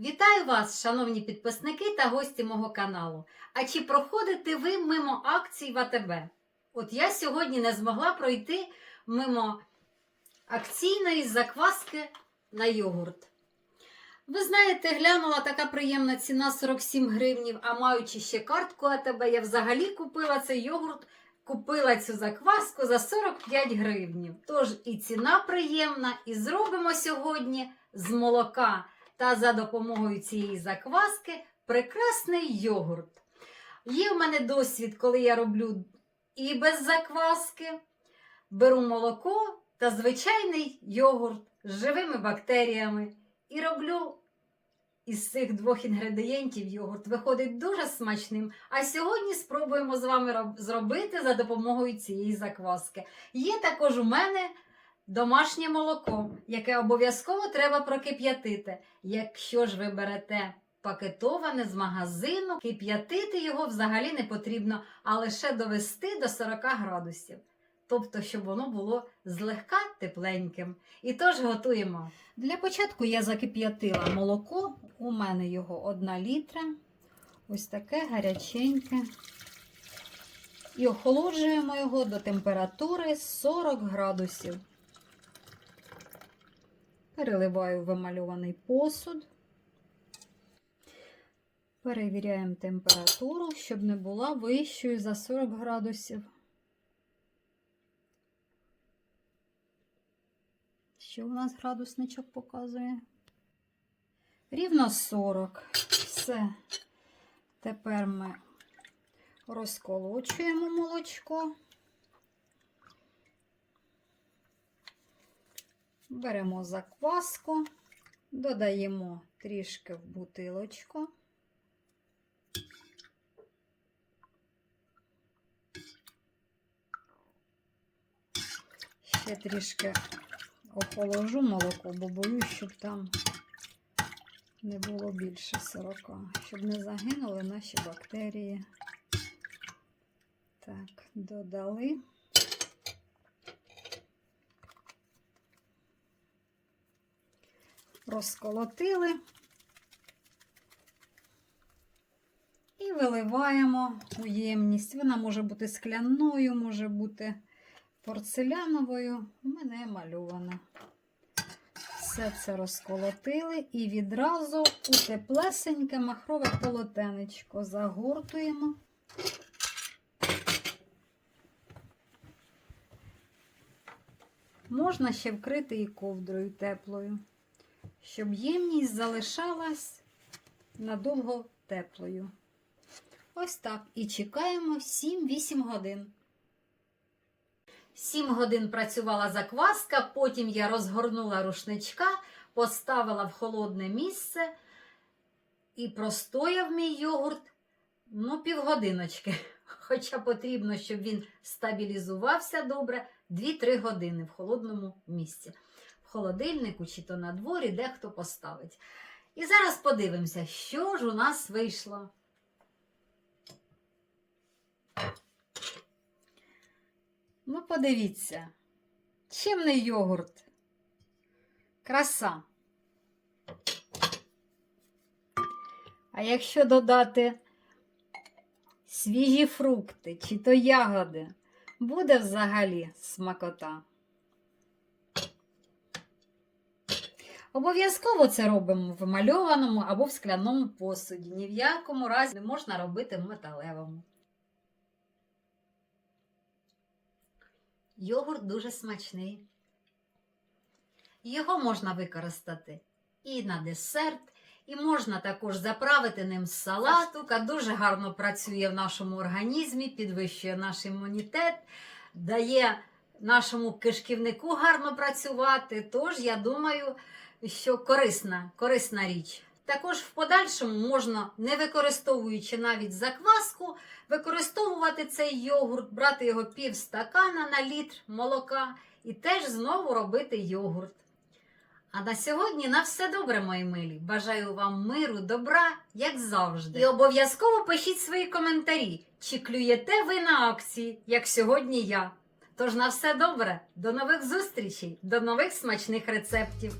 Вітаю вас, шановні підписники та гості мого каналу. А чи проходите ви мимо акцій в АТБ? От я сьогодні не змогла пройти мимо акційної закваски на йогурт. Ви знаєте, глянула така приємна ціна 47 гривнів, а маючи ще картку АТБ, я взагалі купила цей йогурт, купила цю закваску за 45 гривнів. Тож і ціна приємна, і зробимо сьогодні з молока та за допомогою цієї закваски прекрасний йогурт. Є в мене досвід, коли я роблю і без закваски, беру молоко та звичайний йогурт з живими бактеріями і роблю із цих двох інгредієнтів йогурт. Виходить дуже смачним. А сьогодні спробуємо з вами роб- зробити за допомогою цієї закваски. Є також у мене домашнє молоко, яке обов'язково треба прокип'ятити. Якщо ж ви берете пакетоване з магазину, кип'ятити його взагалі не потрібно, а лише довести до 40 градусів. Тобто, щоб воно було злегка тепленьким. І тож готуємо. Для початку я закип'ятила молоко. У мене його 1 літра. Ось таке гаряченьке. І охолоджуємо його до температури 40 градусів. Переливаю вимальований посуд. Перевіряємо температуру, щоб не була вищою за 40 градусів. Що у нас градусничок показує? Рівно 40. Все. Тепер ми розколочуємо молочко. Беремо закваску, додаємо трішки в бутилочку. Ще трішки охоложу молоко, бо боюсь, щоб там не було більше 40, щоб не загинули наші бактерії. Так, додали. Розколотили і виливаємо у ємність. Вона може бути скляною, може бути порцеляновою. У мене мальована. Все це розколотили і відразу у теплесеньке махрове полотенечко загортуємо. Можна ще вкрити і ковдрою теплою, щоб ємність залишалась надовго теплою. Ось так. І чекаємо 7-8 годин. 7 годин працювала закваска, потім я розгорнула рушничка, поставила в холодне місце і простояв мій йогурт ну, півгодиночки. Хоча потрібно, щоб він стабілізувався добре 2-3 години в холодному місці. Холодильнику чи то на дворі дехто поставить. І зараз подивимося, що ж у нас вийшло. Ну, подивіться, чимний йогурт. Краса. А якщо додати свіжі фрукти чи то ягоди, буде взагалі смакота. Обов'язково це робимо в мальованому або в скляному посуді. Ні в якому разі не можна робити в металевому. Йогурт дуже смачний. Його можна використати і на десерт, і можна також заправити ним салат. Штука дуже гарно працює в нашому організмі, підвищує наш імунітет, дає нашому кишківнику гарно працювати. Тож, я думаю, що корисна, корисна річ. Також в подальшому можна, не використовуючи навіть закваску, використовувати цей йогурт, брати його пів стакана на літр молока і теж знову робити йогурт. А на сьогодні на все добре, мої милі. Бажаю вам миру, добра, як завжди. І обов'язково пишіть свої коментарі, чи клюєте ви на акції, як сьогодні я. Тож на все добре, до нових зустрічей, до нових смачних рецептів.